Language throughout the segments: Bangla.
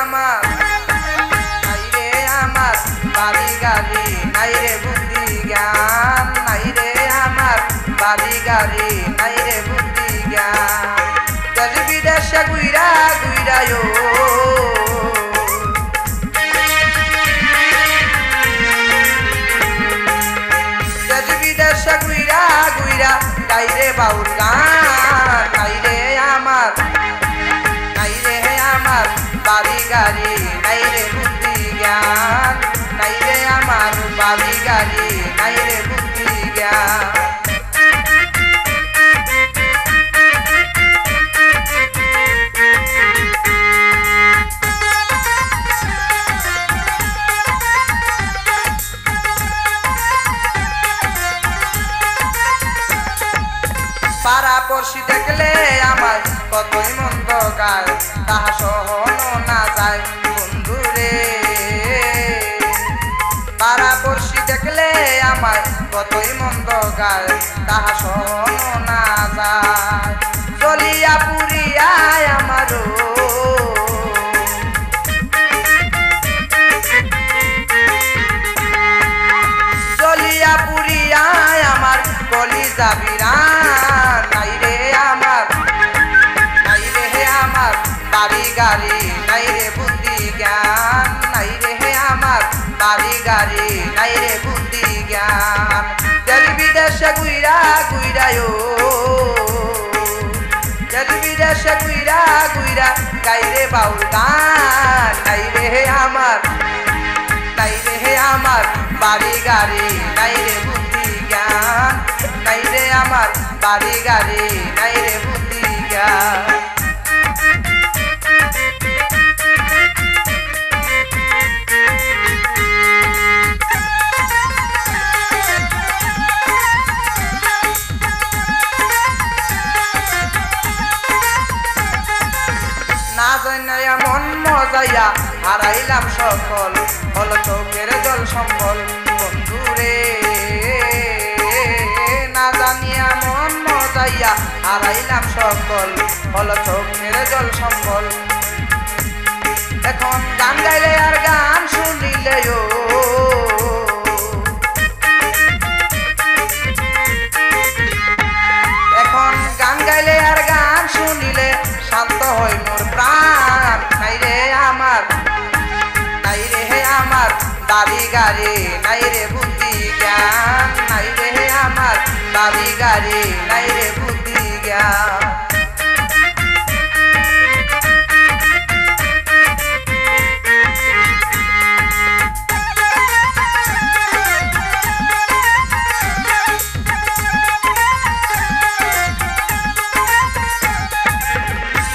আমার। নাই রে আমার বাড়ি গাড়ি নাই রে বুদ্ধি জ্ঞান। নাই রে আমার বাড়ি গাড়ি নাই রে বুদ্ধি জ্ঞান। দেশ বিদেশে গুইরা গুইরায়ো। বাড়ি গাড়ি নাইরে বুদ্ধি জ্ঞান পাড়া পড়শি দেখলে আমার কতই মন্দ গায়, তাহা সহন না যায়। কতই মন্দ গায়, তাহা সহন না যায়। চলিয়া পুরিয়ায় আমারও। চলিয়া পুরিয়ায় আমার কলি যাবিরান নাই রে আমার। নাই রে হে আমার, বাড়ি গাড়ি, নাই রে বুদ্ধি জ্ঞান। নাই রে হে আমার, বাড়ি গাড়ি, নাই রে বুদ্ধি জ্ঞান। দেশ বিদেশে গুইরা গুইরায়ো। দেশ বিদেশে গুইরা গুইরা গাইরে বাউল গান নাই রে হে আমার নাই রে হে আমার বাড়ি গাড়ি নাই বুদ্ধি জ্ঞান নাই রে আমার বাড়ি গাড়ি না জানাইয়া মন মজাইয়া হারাইলাম সকল, হল চোখের জল সম্বল। বন্ধুরে, না জানিয়া মন মজাইয়া হারাইলাম সকল, হল চোখের জল সম্বল। এখন বাড়ি গাড়ি, নাই রে বুদ্ধি জ্ঞান, নাই রে আমার বাড়ি গাড়ি, নাই রে বুদ্ধি জ্ঞান।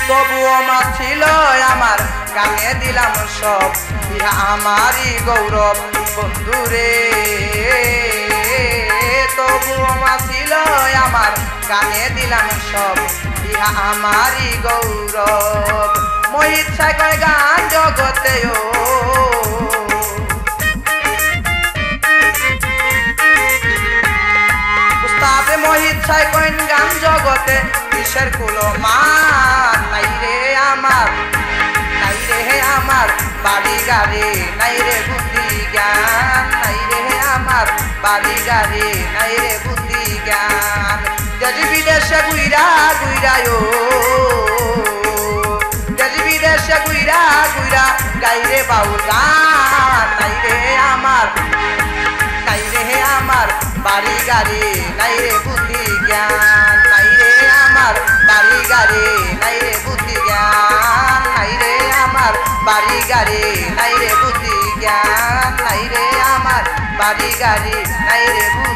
তবুও মা ছিল আমার গানে দিলাম সব। ইহা আমারই গৌরব। বন্ধুরে তবুও মা ছিল আমার গানে দিলাম সব। ইহা আমারই গৌরব। মোহিত সাগর গান জগতেও উস্তাদে মোহিত ছাই কইন গান জগতে, কিসের কুলো মান বাড়ি গাড়ি, নাই রে বুদ্ধি জ্ঞান, নাই রে আমার বাড়ি গাড়ি, নাই রে বুদ্ধি জ্ঞান। দেশ বিদেশে গুইরা গুইরায়ো, দেশ বিদেশে গুইরা গুইরা গাইরে বাউল গান নাই রে আমার, নাই রে আমার বাড়ি গাড়ি, নাই রে বুদ্ধি বাড়ি গাড়ি নাই রে বুদ্ধি জ্ঞান নাই রে আমার বাড়ি গাড়ি নাই রে বুদ্ধি